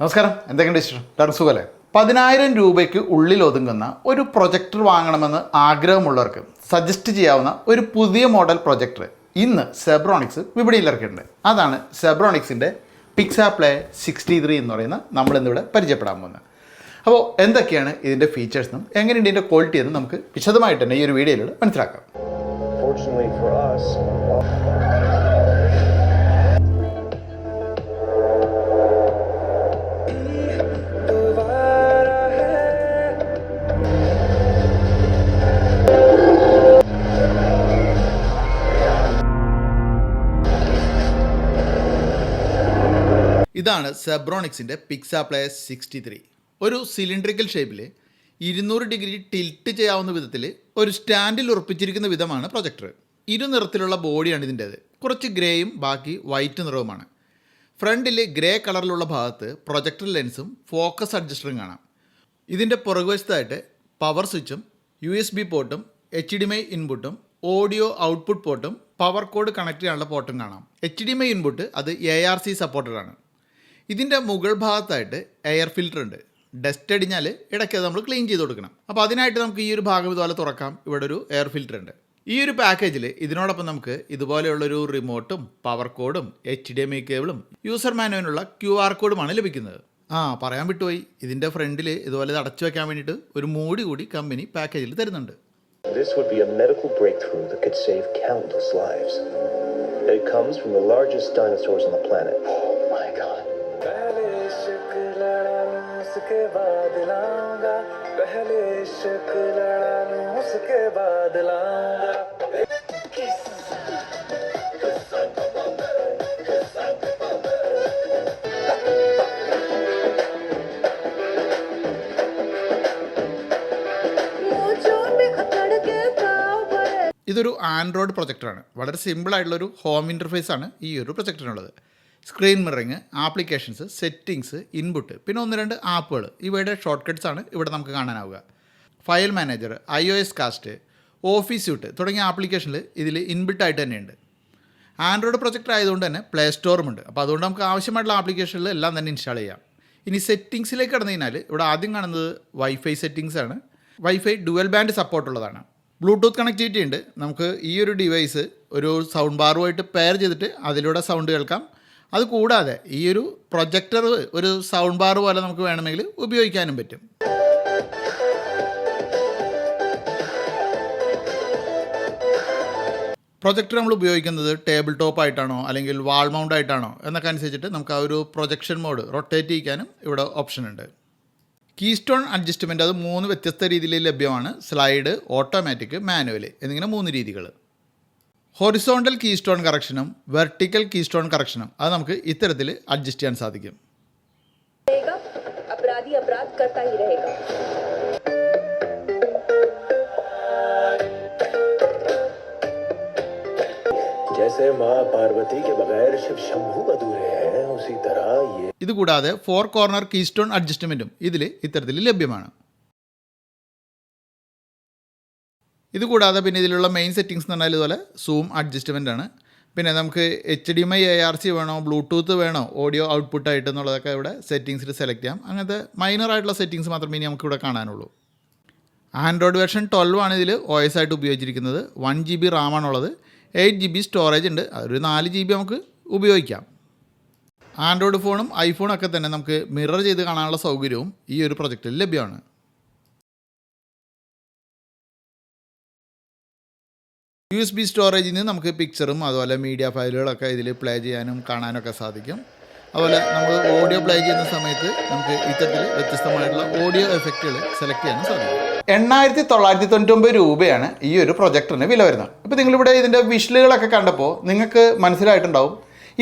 നമസ്കാരം. എന്തൊക്കെയുണ്ട് ഇഷ്ടം ഡോക്ടർ സുഖമല്ലേ? പതിനായിരം രൂപയ്ക്ക് ഉള്ളിൽ ഒതുങ്ങുന്ന ഒരു പ്രൊജക്ടർ വാങ്ങണമെന്ന് ആഗ്രഹമുള്ളവർക്ക് സജസ്റ്റ് ചെയ്യാവുന്ന ഒരു പുതിയ മോഡൽ പ്രൊജക്ടർ ഇന്ന് സെബ്രോണിക്സ് വിപണിയിൽ ഇറക്കിയിട്ടുണ്ട്. അതാണ് സെബ്രോണിക്സിന്റെ പിക്സ പ്ലേ സിക്സ്റ്റി ത്രീ എന്ന് പറയുന്ന നമ്മൾ ഇന്നിവിടെ പരിചയപ്പെടാൻ പോകുന്നത്. അപ്പോൾ എന്തൊക്കെയാണ് ഇതിന്റെ ഫീച്ചേഴ്സും എങ്ങനെയുണ്ട് ഇതിന്റെ ക്വാളിറ്റി എന്ന് നമുക്ക് വിശദമായിട്ട് തന്നെ ഈ ഒരു വീഡിയോയിലൂടെ മനസ്സിലാക്കാം. ഇതാണ് സെബ്രോണിക്സിന്റെ പിക്സ പ്ലേസ് സിക്സ്റ്റി ത്രീ. ഒരു സിലിണ്ടറിക്കൽ ഷേപ്പിൽ ഇരുന്നൂറ് ഡിഗ്രി ടിൽറ്റ് ചെയ്യാവുന്ന വിധത്തിൽ ഒരു സ്റ്റാൻഡിൽ ഉറപ്പിച്ചിരിക്കുന്ന വിധമാണ് പ്രൊജക്ടർ. ഇരു നിറത്തിലുള്ള ബോഡിയാണ് ഇതിന്റേത്. കുറച്ച് ഗ്രേയും ബാക്കി വൈറ്റ് നിറവുമാണ്. ഫ്രണ്ടിൽ ഗ്രേ കളറിലുള്ള ഭാഗത്ത് പ്രൊജക്ടർ ലെൻസും ഫോക്കസ് അഡ്ജസ്റ്ററും കാണാം. ഇതിന്റെ പുറകുവശത്തായിട്ട് പവർ സ്വിച്ചും യു എസ് ബി പോർട്ടും എച്ച് ഡി ഐ ഇൻപുട്ടും ഓഡിയോ ഔട്ട്പുട്ട് പോർട്ടും പവർ കോഡ് കണക്ട് ചെയ്യാനുള്ള പോർട്ടും കാണാം. എച്ച് ഡി ഐ ഇൻപുട്ട് അത് എ ആർ സി സപ്പോർട്ടഡ് ആണ് ഇതിന്റെ മുകൾ ഭാഗത്തായിട്ട് എയർ ഫിൽറ്റർ ഉണ്ട്. ഡസ്റ്റ് അടിഞ്ഞാൽ ഇടയ്ക്ക് നമ്മൾ ക്ലീൻ ചെയ്ത് കൊടുക്കണം. അപ്പോൾ അതിനായിട്ട് നമുക്ക് ഈ ഒരു ഭാഗം ഇതുപോലെ തുറക്കാം. ഇവിടെ ഒരു എയർ ഫിൽറ്റർ ഉണ്ട്. ഈ ഒരു പാക്കേജിൽ ഇതിനോടൊപ്പം നമുക്ക് ഇതുപോലെയുള്ളൊരു റിമോട്ടും പവർ കോഡും എച്ച് ഡി എം ഐ കേബിളും യൂസർ മാനുവിനുള്ള ക്യു ആർ കോഡുമാണ് ലഭിക്കുന്നത്. ആ പറയാൻ വിട്ടുപോയി. ഇതിന്റെ ഫ്രണ്ടിൽ ഇതുപോലെ ഇത് അടച്ചു വെക്കാൻ വേണ്ടിയിട്ട് ഒരു മൂടി കൂടി കമ്പനി പാക്കേജിൽ തരുന്നുണ്ട്. This would be a medical breakthrough that could save countless lives. It comes from the largest dinosaurs on the planet. उसके बाद लाऊंगा पहले इश्क लड़ा लूं उसके बाद लाऊंगा मुझो पे अकड़ के पाँव भरे ഇതൊരു ആൻഡ്രോയിഡ് പ്രൊജക്ടറാണ് വളരെ സിമ്പിളായിട്ടുള്ളൊരു ഹോം ഇൻ്റർഫേസ് ആണ് ഈ ഒരു പ്രൊജക്ടറിനുള്ളത് screen mirroring applications settings input പിന്നെ ഒന്ന് രണ്ട് ആപ്പുകൾ. ഇവയുടെ ഷോർട്ട് കട്ട്സ് ആണ് ഇവിടെ നമുക്ക് കാണാനാവുക. File manager I O S cast office suite തുടങ്ങിയ ആപ്ലിക്കേഷനിൽ ഇതിൽ ഇൻബിൽട്ട് തന്നെയുണ്ട്. ആൻഡ്രോയിഡ് പ്രൊജക്റ്റ് ആയതുകൊണ്ട് തന്നെ പ്ലേ സ്റ്റോറും ഉണ്ട് അപ്പോൾ അതുകൊണ്ട് നമുക്ക് ആവശ്യമായിട്ടുള്ള ആപ്ലിക്കേഷനിൽ എല്ലാം തന്നെ ഇൻസ്റ്റാൾ ചെയ്യാം. ഇനി സെറ്റിങ്സിലേക്ക് കടന്നു കഴിഞ്ഞാൽ ഇവിടെ ആദ്യം കാണുന്നത് വൈഫൈ സെറ്റിങ്സ് ആണ് വൈഫൈ ഡുവൽ ബാൻഡ് സപ്പോർട്ട് ഉള്ളതാണ് ബ്ലൂടൂത്ത് കണക്ടിവിറ്റി ഉണ്ട്. നമുക്ക് ഈ ഒരു ഡിവൈസ് ഒരു സൗണ്ട് ബാറുമായിട്ട് പെയർ ചെയ്തിട്ട് അതിലൂടെ സൗണ്ട് കേൾക്കാം. അത് കൂടാതെ ഈ ഒരു പ്രൊജക്ടർ ഒരു സൗണ്ട് ബാർ പോലെ നമുക്ക് വേണമെങ്കിൽ ഉപയോഗിക്കാനും പറ്റും. പ്രൊജക്ടർ നമ്മൾ ഉപയോഗിക്കുന്നത് ടേബിൾ ടോപ്പ് ആയിട്ടാണോ അല്ലെങ്കിൽ വാൾ മൗണ്ട് ആയിട്ടാണോ എന്നൊക്കെ അനുസരിച്ചിട്ട് നമുക്ക് ആ ഒരു പ്രൊജക്ഷൻ മോഡ് റൊട്ടേറ്റ് ചെയ്യിക്കാനും ഇവിടെ ഓപ്ഷൻ ഉണ്ട്. കീ സ്റ്റോൺ അഡ്ജസ്റ്റ്മെന്റ് അത് മൂന്ന് വ്യത്യസ്ത രീതിയിൽ ലഭ്യമാണ്. സ്ലൈഡ് ഓട്ടോമാറ്റിക് മാനുവൽ എന്നിങ്ങനെ മൂന്ന് രീതികൾ. ഹൊറിസോണ്ടൽ കീസ്റ്റോൺ കറക്ഷനും വെർട്ടിക്കൽ കീസ്റ്റോൺ കറക്ഷനും. അത് നമുക്ക് ഇത്തരത്തിൽ അഡ്ജസ്റ്റ് ചെയ്യാൻ സാധിക്കും. ഇതുകൂടാതെ ഫോർ കോർണർ കീസ്റ്റോൺ അഡ്ജസ്റ്റ്മെന്റും ഇതിൽ ഇത്തരത്തിൽ ലഭ്യമാണ്. ഇതുകൂടാതെ പിന്നെ ഇതിലുള്ള മെയിൻ സെറ്റിങ്സ് എന്ന് പറഞ്ഞാൽ ഇതുപോലെ സൂം അഡ്ജസ്റ്റ്മെന്റ് ആണ്. പിന്നെ നമുക്ക് H D M I A R C Bluetooth വേണോ ഓഡിയോ ഔട്ട്പുട്ട് ആയിട്ട് എന്നുള്ളതൊക്കെ ഇവിടെ സെറ്റിങ്സിൽ സെലക്ട് ചെയ്യാം. അങ്ങനത്തെ മൈനർ ആയിട്ടുള്ള സെറ്റിങ്സ് മാത്രമേ ഇനി നമുക്കിവിടെ കാണാനുള്ളൂ. ആൻഡ്രോയിഡ് വെർഷൻ ട്വൽവ് ആണ് ഇതിൽ ഒ എസ് ആയിട്ട് ഉപയോഗിച്ചിരിക്കുന്നത്. വൺ ജി ബി റാമാണുള്ളത് എയ്റ്റ് ജി ബി സ്റ്റോറേജ് ഉണ്ട്. അതൊരു നാല് ജി ബി നമുക്ക് ഉപയോഗിക്കാം. ആൻഡ്രോയിഡ് ഫോണും ഐഫോണൊക്കെ തന്നെ നമുക്ക് മിറർ ചെയ്ത് കാണാനുള്ള സൗകര്യവും ഈ ഒരു പ്രൊജക്റ്റിൽ ലഭ്യമാണ്. യു എസ് ബി സ്റ്റോറേജിൽ നിന്ന് നമുക്ക് പിക്ചറും അതുപോലെ മീഡിയ ഫയലുകളൊക്കെ ഇതിൽ പ്ലേ ചെയ്യാനും കാണാനൊക്കെ സാധിക്കും. അതുപോലെ നമ്മൾ ഓഡിയോ പ്ലേ ചെയ്യുന്ന സമയത്ത് നമുക്ക് ഇത്തരത്തിൽ വ്യത്യസ്തമായിട്ടുള്ള ഓഡിയോ എഫക്റ്റുകൾ സെലക്ട് ചെയ്യാനും സാധിക്കും. എണ്ണായിരത്തി തൊള്ളായിരത്തി തൊണ്ണൂറ്റൊമ്പത് രൂപയാണ് ഈ ഒരു പ്രൊജക്ടറിന് വില വരുന്നത്. ഇപ്പോൾ നിങ്ങളിവിടെ ഇതിന്റെ വിഷലുകളൊക്കെ കണ്ടപ്പോൾ നിങ്ങൾക്ക് മനസ്സിലായിട്ടുണ്ടാവും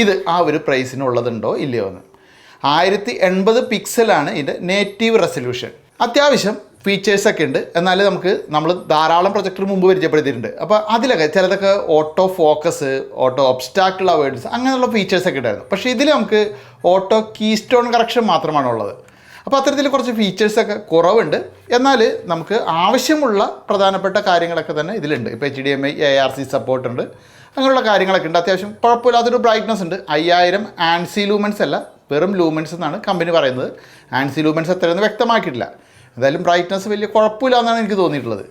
ഇത് ആ ഒരു പ്രൈസിനുള്ളതുണ്ടോ ഇല്ലയോ എന്ന്. ആയിരത്തി എൺപത് പിക്സലാണ് ഇതിന്റെ നേറ്റീവ് റെസൊല്യൂഷൻ അത്യാവശ്യം ഫീച്ചേഴ്സ് ഒക്കെ ഉണ്ട്. എന്നാൽ നമുക്ക് നമ്മൾ ധാരാളം പ്രൊജക്ടർ മുമ്പ് പരിചയപ്പെടുത്തിയിട്ടുണ്ട്. അപ്പോൾ അതിലൊക്കെ ചിലതൊക്കെ ഓട്ടോ ഫോക്കസ് ഓട്ടോ ഒബ്സ്റ്റാക്കിൾ അവേർഡ്സ് അങ്ങനെയുള്ള ഫീച്ചേഴ്സൊക്കെ ഉണ്ടായിരുന്നു. പക്ഷേ ഇതിൽ നമുക്ക് ഓട്ടോ കീ സ്റ്റോൺ കറക്ഷൻ മാത്രമാണ് ഉള്ളത്. അപ്പോൾ അത്തരത്തിൽ കുറച്ച് ഫീച്ചേഴ്സൊക്കെ കുറവുണ്ട്. എന്നാൽ നമുക്ക് ആവശ്യമുള്ള പ്രധാനപ്പെട്ട കാര്യങ്ങളൊക്കെ തന്നെ ഇതിലുണ്ട്. ഇപ്പോൾ H D M I A R C support ഉണ്ട്. അങ്ങനെയുള്ള കാര്യങ്ങളൊക്കെ ഉണ്ട്. അത്യാവശ്യം കുഴപ്പമില്ലാത്തൊരു ബ്രൈറ്റ്നസ് ഉണ്ട്. അയ്യായിരം ആൻസി ലൂമൻസ് അല്ല വെറും ലൂമൻസ് എന്നാണ് കമ്പനി പറയുന്നത്. ആൻസി ലൂമൻസ് എത്രയെന്ന് വ്യക്തമാക്കിയിട്ടില്ല. എന്തായാലും ബ്രൈറ്റ്നസ് വലിയ കുഴപ്പമില്ല എന്നാണ് എനിക്ക് തോന്നിയിട്ടുള്ളത്.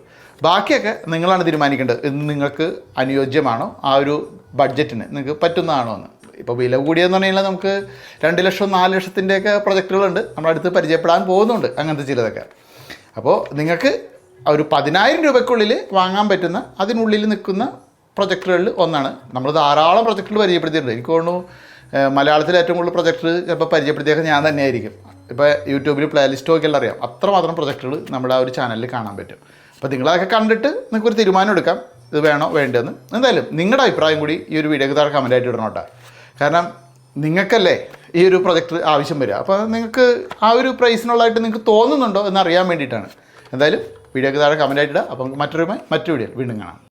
ബാക്കിയൊക്കെ നിങ്ങളാണ് തീരുമാനിക്കേണ്ടത്. ഇത് നിങ്ങൾക്ക് അനുയോജ്യമാണോ? ആ ഒരു ബഡ്ജറ്റിന് നിങ്ങൾക്ക് പറ്റുന്നതാണോ എന്ന്. ഇപ്പോൾ വില കൂടിയെന്ന് പറഞ്ഞു കഴിഞ്ഞാൽ നമുക്ക് രണ്ട് ലക്ഷം നാല് ലക്ഷത്തിന്റെയൊക്കെ പ്രൊജക്റ്റുകളുണ്ട് നമ്മളടുത്ത് പരിചയപ്പെടാൻ പോകുന്നുണ്ട് അങ്ങനത്തെ ചിലതൊക്കെ. അപ്പോൾ നിങ്ങൾക്ക് ഒരു പതിനായിരം രൂപയ്ക്കുള്ളിൽ വാങ്ങാൻ പറ്റുന്ന അതിനുള്ളിൽ നിൽക്കുന്ന പ്രൊജക്ടറുകളിൽ ഒന്നാണ്. നമ്മൾ ധാരാളം പ്രൊജക്ടറുകൾ പരിചയപ്പെടുത്തിയിട്ടുണ്ട്. എനിക്ക് തോന്നുന്നു മലയാളത്തിൽ ഏറ്റവും കൂടുതൽ പ്രൊജക്ടർ ചിലപ്പോൾ പരിചയപ്പെടുത്തിയൊക്കെ ഞാൻ തന്നെയായിരിക്കും. ഇപ്പോൾ യൂട്യൂബിൽ പ്ലേലിസ്റ്റ് എല്ലാം അറിയാം. അത്രമാത്രം പ്രൊജക്റ്റുകൾ നമ്മുടെ ആ ഒരു ചാനലിൽ കാണാൻ പറ്റും. അപ്പോൾ നിങ്ങളതൊക്കെ കണ്ടിട്ട് നിങ്ങൾക്കൊരു തീരുമാനം എടുക്കാം. ഇത് വേണോ വേണ്ടതെന്ന് എന്തായാലും നിങ്ങളുടെ അഭിപ്രായം കൂടി ഈ ഒരു വീഡിയോക്ക് താഴെ കമന്റ് ആയിട്ട് ഇടണം കേട്ടോ. കാരണം നിങ്ങൾക്കല്ലേ ഈ ഒരു പ്രൊജക്റ്റ് ആവശ്യം വരിക. അപ്പോൾ നിങ്ങൾക്ക് ആ ഒരു പ്രൈസിനുള്ളതായിട്ട് നിങ്ങൾക്ക് തോന്നുന്നുണ്ടോ എന്ന് അറിയാൻ വേണ്ടിയിട്ടാണ്. എന്തായാലും വീഡിയോക്ക് താഴെ കമന്റ് ആയിട്ട് ഇടുക അപ്പോൾ നമുക്ക് മറ്റൊരു മറ്റൊരു വീഡിയോ വീണ്ടും കാണാം.